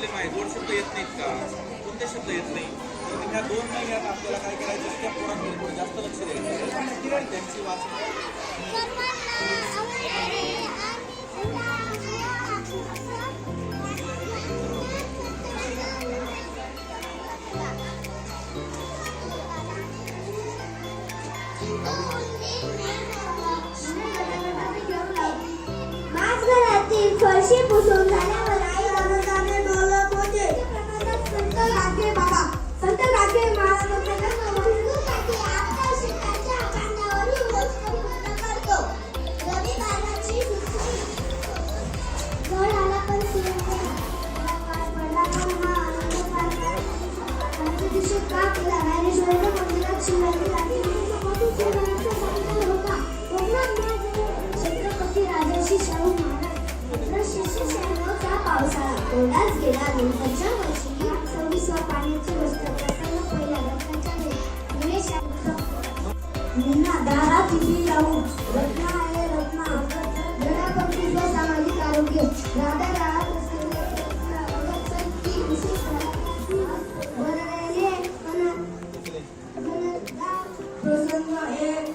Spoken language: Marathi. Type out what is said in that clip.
प्रॉब्लेम आहे गोड शब्द येत नाहीत का? कोणते शब्द येत नाही? तर ह्या दोन महिन्यात आपल्याला काय करायचं त्या पोरांकडे थोडं जास्त लक्ष द्यायचं त्यांची वाचन माझ घरातील फरशी पुसून झाल्यावर छत्रपती राजर्षी शाहू महाराज शिष्य शहाण्णवचा पावसाळा. तोडाच गेला नंतरच्या वर्षी सव्वीसवा पाण्याची वस्त्र प्रसन्न रत्नाच्या मुन्ना रत्ना आहे रत्ना. सामाजिक आरोग्य. राधा 그것은 나의